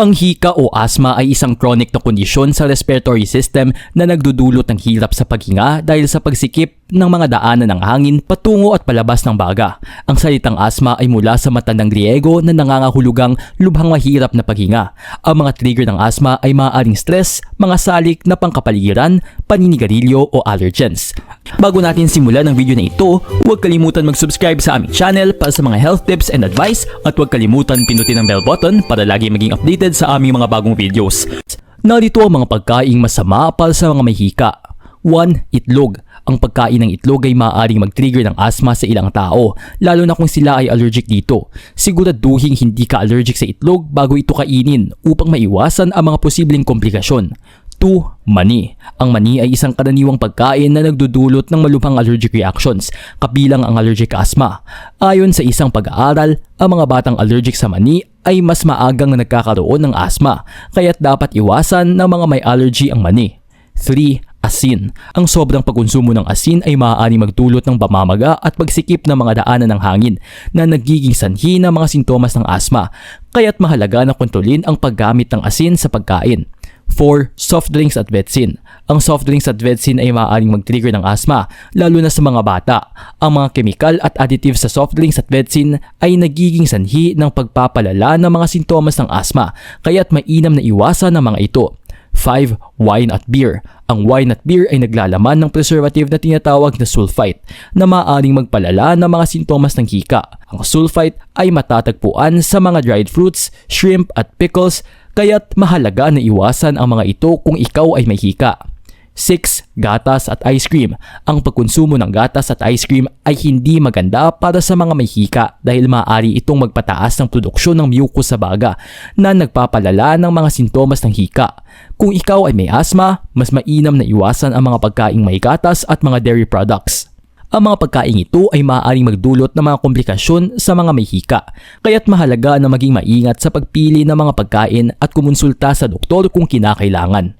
Ang hika o asthma ay isang chronic na kondisyon sa respiratory system na nagdudulot ng hirap sa paghinga dahil sa pagsikip ng mga daanan ng hangin patungo at palabas ng baga. Ang salitang asthma ay mula sa matandang Griego na nangangahulugang lubhang mahirap na paghinga. Ang mga trigger ng asthma ay maaaring stress, mga salik na pangkapaligiran, paninigarilyo o allergens. Bago natin simulan ang video na ito, huwag kalimutan mag-subscribe sa aming channel para sa mga health tips and advice at huwag kalimutan pinutin ang bell button para lagi maging updated sa aming mga bagong videos. Narito ang mga pagkaing masama para sa mga may hika. 1. Itlog. Ang pagkain ng itlog ay maaaring mag-trigger ng asthma sa ilang tao, lalo na kung sila ay allergic dito. Siguraduhin hindi ka allergic sa itlog bago ito kainin upang maiwasan ang mga posibleng komplikasyon. 2. Mani. Ang mani ay isang karaniwang pagkain na nagdudulot ng malubhang allergic reactions, kabilang ang allergic asthma. Ayon sa isang pag-aaral, ang mga batang allergic sa mani ay mas maagang nagkakaroon ng asthma, kaya't dapat iwasan ng mga may allergy ang mani. 3. Asin. Ang sobrang pagkonsumo ng asin ay maaari magdulot ng pamamaga at pagsikip ng mga daanan ng hangin na nagiging sanhi ng mga sintomas ng asma, kaya't mahalaga na kontrolin ang paggamit ng asin sa pagkain. 4. Soft drinks at vetsin. Ang soft drinks at vetsin ay maaaring mag-trigger ng asma, lalo na sa mga bata. Ang mga chemical at additives sa soft drinks at vetsin ay nagiging sanhi ng pagpapalala ng mga sintomas ng asma, kaya't mainam na iwasan ang mga ito. 5. Wine at beer. Ang wine at beer ay naglalaman ng preservative na tinatawag na sulfite na maaaring magpalala ng mga sintomas ng hika. Ang sulfite ay matatagpuan sa mga dried fruits, shrimp at pickles kaya't mahalaga na iwasan ang mga ito kung ikaw ay may hika. 6. Gatas at ice cream. Ang pagkonsumo ng gatas at ice cream ay hindi maganda para sa mga may hika dahil maaari itong magpataas ng produksyon ng mucus sa baga na nagpapalala ng mga sintomas ng hika. Kung ikaw ay may asma, mas mainam na iwasan ang mga pagkaing may gatas at mga dairy products. Ang mga pagkain ito ay maaaring magdulot ng mga komplikasyon sa mga may hika, kaya't mahalaga na maging maingat sa pagpili ng mga pagkain at kumonsulta sa doktor kung kinakailangan.